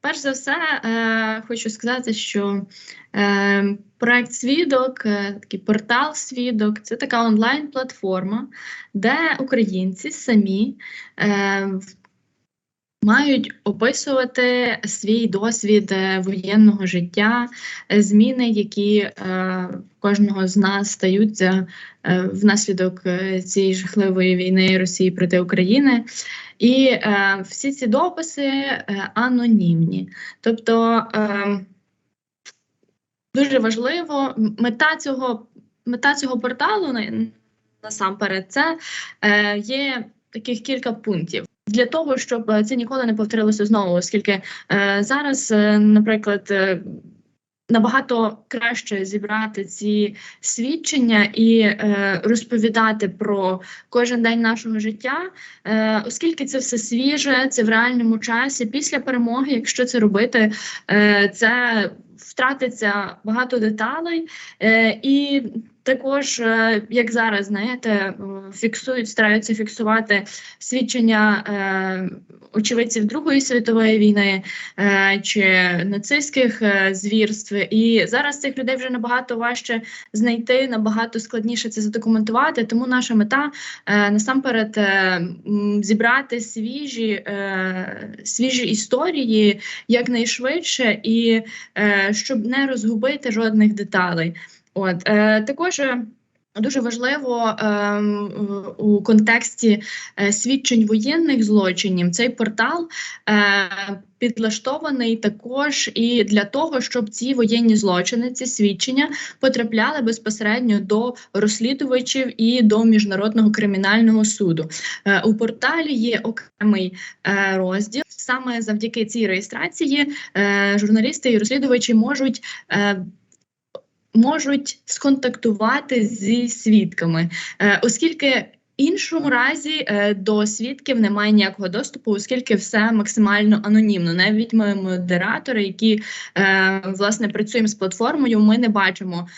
Перш за все, е, хочу сказати, що е, проект Свідок, е, такий портал Свідок це така онлайн-платформа, де українці самі е, мають описувати свій досвід е, воєнного життя, е, зміни, які е, кожного з нас стаються внаслідок цієї жахливої війни Росії проти України. І всі ці дописи анонімні. Тобто дуже важливо, мета цього, мета цього порталу на- насамперед це е, є таких кілька пунктів. Для того, щоб е, це ніколи не повторилося знову, оскільки е, зараз, е, наприклад, набагато краще зібрати ці свідчення і е, розповідати про кожен день нашого життя, е, оскільки це все свіже, це в реальному часі. Після перемоги, якщо це робити, е, це втратиться багато деталей, е, і також, е, як зараз знаєте, фіксують, стараються фіксувати свідчення е, очевидців Другої світової війни е, чи нацистських звірств. І зараз цих людей вже набагато важче знайти, набагато складніше це задокументувати. Тому наша мета насамперед зібрати свіжі, свіжі історії якнайшвидше, і щоб не розгубити жодних деталей. От е, також. е, Дуже важливо в- у контексті е, свідчень воєнних злочинів цей портал е, підлаштований також і для того, щоб ці воєнні злочини, ці свідчення потрапляли безпосередньо до розслідувачів і до міжнародного кримінального суду. Е, у порталі є окремий е, розділ. Саме завдяки цій реєстрації е, журналісти і розслідувачі можуть. Е, Можуть сконтактувати зі свідками, е, оскільки іншому разі е, до свідків немає ніякого доступу, оскільки все максимально анонімно. Навіть ми модератори, які е, власне працюємо з платформою, ми не бачимо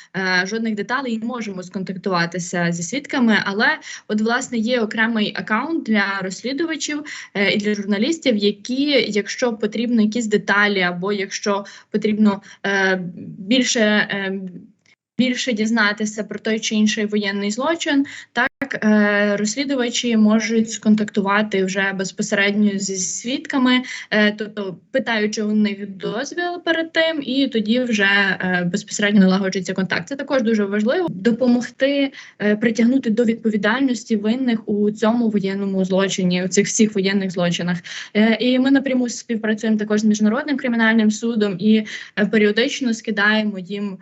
жодних деталей і не можемо сконтактуватися зі свідками. Але от власне є окремий аккаунт для розслідувачів і для журналістів, які, якщо потрібно якісь деталі, або якщо потрібно більше. Більше дізнатися про той чи інший воєнний злочин, так е, розслідувачі можуть сконтактувати вже безпосередньо зі свідками, е, тобто питаючи у них дозвіл перед тим, і тоді вже е, безпосередньо налагоджується контакт. Це також дуже важливо допомогти притягнути до відповідальності винних у цьому воєнному злочині, у цих всіх воєнних злочинах. І ми напряму співпрацюємо також з міжнародним кримінальним судом і періодично скидаємо їм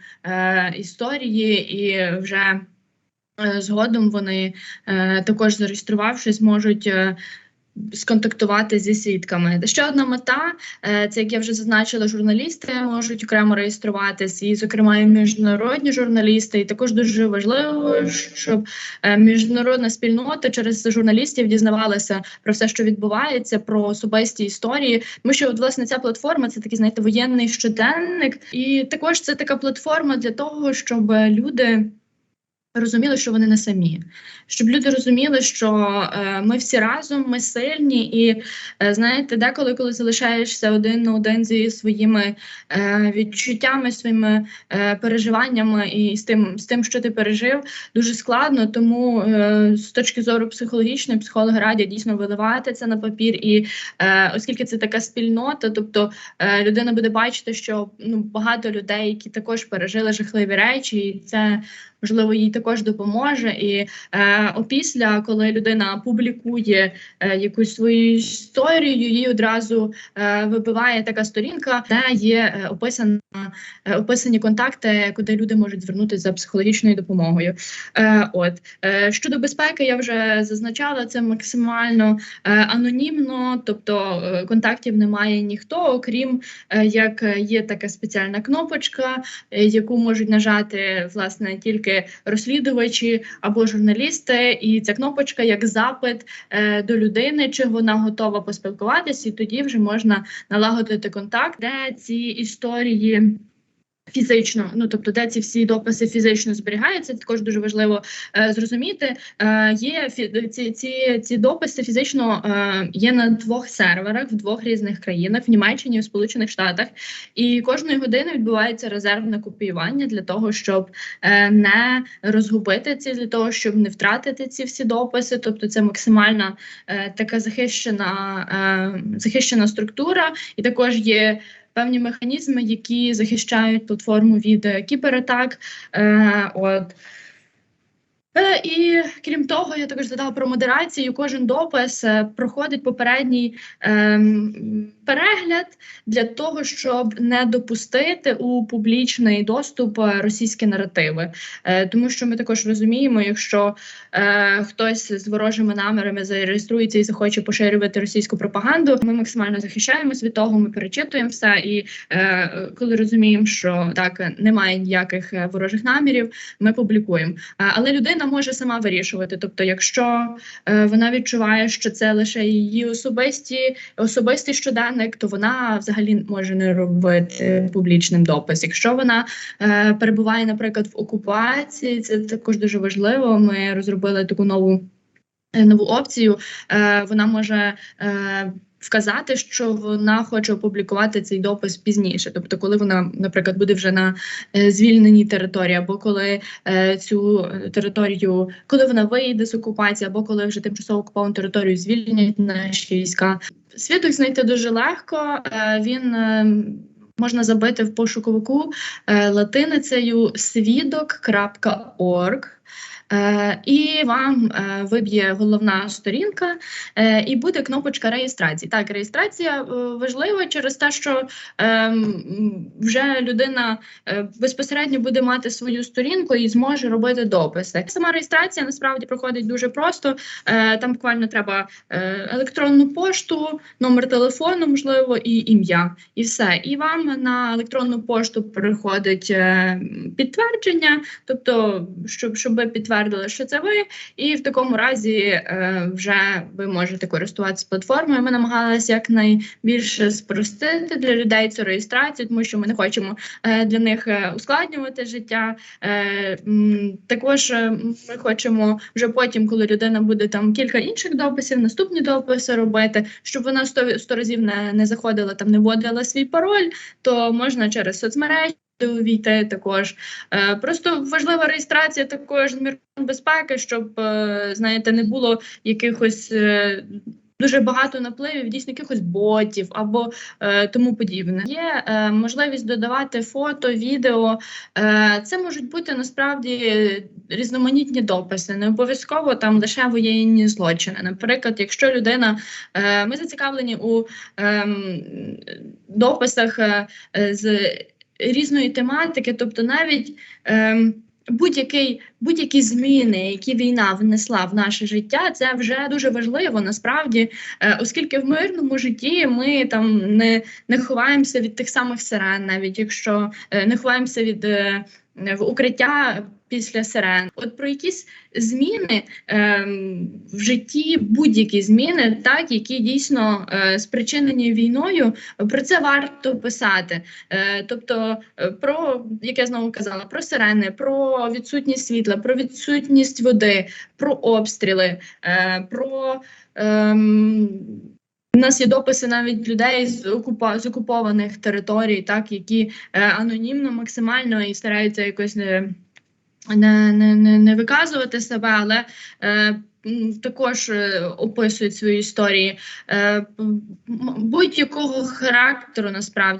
історії і вже. Е, Згодом вони е, також зареєструвавшись, можуть е, сконтактувати зі свідками. Ще одна мета це, як я вже зазначила, журналісти можуть окремо реєструватись, і, зокрема, і міжнародні журналісти. І також дуже важливо, щоб міжнародна спільнота через журналістів дізнавалася про все, що відбувається, про особисті історії. Тому що, от, власне, ця платформа це такий, знаєте, воєнний щоденник, і також це така платформа для того, щоб люди. Розуміли, що вони не самі, щоб люди розуміли, що е, ми всі разом, ми сильні, і е, знаєте, деколи, коли залишаєшся один на один зі своїми е, відчуттями, своїми е, переживаннями і з тим, з тим, що ти пережив, дуже складно. Тому е, з точки зору психологічної, психологи радять дійсно виливати це на папір. І е, оскільки це така спільнота, тобто е, людина буде бачити, що ну багато людей, які також пережили жахливі речі, і це можливо їй також допоможе. І е, опісля, коли людина публікує е, якусь свою історію, їй одразу е, вибиває така сторінка, де є е, описана е, описані контакти, куди люди можуть звернутися за психологічною допомогою. Е, от е, щодо безпеки, я вже зазначала це максимально е, анонімно, тобто е, контактів немає ніхто, окрім е, як є така спеціальна кнопочка, е, яку можуть нажати власне тільки розслідувачі або журналісти, і ця кнопочка як запит е, до людини, чи вона готова поспілкуватися, і тоді вже можна налагодити контакт, де ці історії. Фізично, ну тобто, де ці всі дописи фізично зберігаються, також дуже важливо е, зрозуміти. Е, є фі- ці, ці, ці дописи фізично е, є на двох серверах в двох різних країнах, в Німеччині і в Сполучених Штатах. І кожної години відбувається резервне копіювання для того, щоб е, не розгубити ці, для того, щоб не втратити ці всі дописи. Тобто, це максимальна е, така захищена, е, захищена структура, і також є певні механізми, які захищають платформу від е, кібератак. Е, от. Е, і крім того, я також згадала про модерацію. Кожен допис е, проходить попередній ем, перегляд для того, щоб не допустити у публічний доступ е, російські наративи. Е, тому що ми також розуміємо, якщо е, хтось з ворожими намірами зареєструється і захоче поширювати російську пропаганду, ми максимально захищаємось від того. Ми перечитуємо все. І е, коли розуміємо, що так немає ніяких ворожих намірів, ми публікуємо. Але людина може сама вирішувати. Тобто, якщо е, вона відчуває, що це лише її особисті особистий щоденник, то вона взагалі може не робити публічним допис. Якщо вона е, перебуває, наприклад, в окупації, це також дуже важливо. Ми розробили таку нову. Е, Нову опцію е, вона може е, вказати, що вона хоче опублікувати цей допис пізніше. Тобто, коли вона, наприклад, буде вже на звільненій території, або коли цю територію, коли вона вийде з окупації, або коли вже тимчасово окуповану територію звільнять наші війська. Свідок знайти дуже легко. Він можна забити в пошуковику е, латиницею свідок.орг. Е, і вам е, виб'є головна сторінка, е, і буде кнопочка реєстрації. Так, реєстрація важлива через те, що вже людина безпосередньо буде мати свою сторінку і зможе робити дописи. Сама реєстрація насправді проходить дуже просто. Там буквально треба електронну пошту, номер телефону, можливо, і ім'я, і все. І вам на електронну пошту приходить підтвердження, тобто, щоб, щоб ви підтвердили, що це ви, і в такому разі е, вже ви можете користуватися платформою. Ми намагалися якнайбільше спростити для людей цю реєстрацію, тому що ми не хочемо е, для них е, ускладнювати життя. Також ми хочемо вже потім, коли людина буде там кілька інших дописів, наступні дописи робити, щоб вона сто, сто разів не, не заходила там, не вводила свій пароль, то можна через соцмережі. Увійти також Е, просто важлива реєстрація також з безпеки, щоб е, знаєте, не було якихось е, дуже багато напливів, дійсно якихось ботів або е, тому подібне. Є е, можливість додавати фото, відео. Е, це можуть бути насправді різноманітні дописи, не обов'язково там лише воєнні злочини. Наприклад, якщо людина, е, ми зацікавлені у ем, дописах е, з різної тематики, тобто навіть е, будь-які зміни, які війна внесла в наше життя, це вже дуже важливо насправді, е, оскільки в мирному житті ми там не, не ховаємося від тих самих сирен, навіть якщо е, не ховаємося від е, в укриття після сирен. От про якісь зміни ем, в житті, будь-які зміни, так які дійсно е, спричинені війною, про це варто писати. Е, тобто, е, про як я знову казала, про сирени, про відсутність світла, про відсутність води, про обстріли, е, про. Ем, у нас є дописи навіть людей з окупа з окупованих територій, так які е, анонімно максимально і стараються якось не, не, не, не, не виказувати себе, але е, також е, описують свої історії е, будь-якого характеру насправді.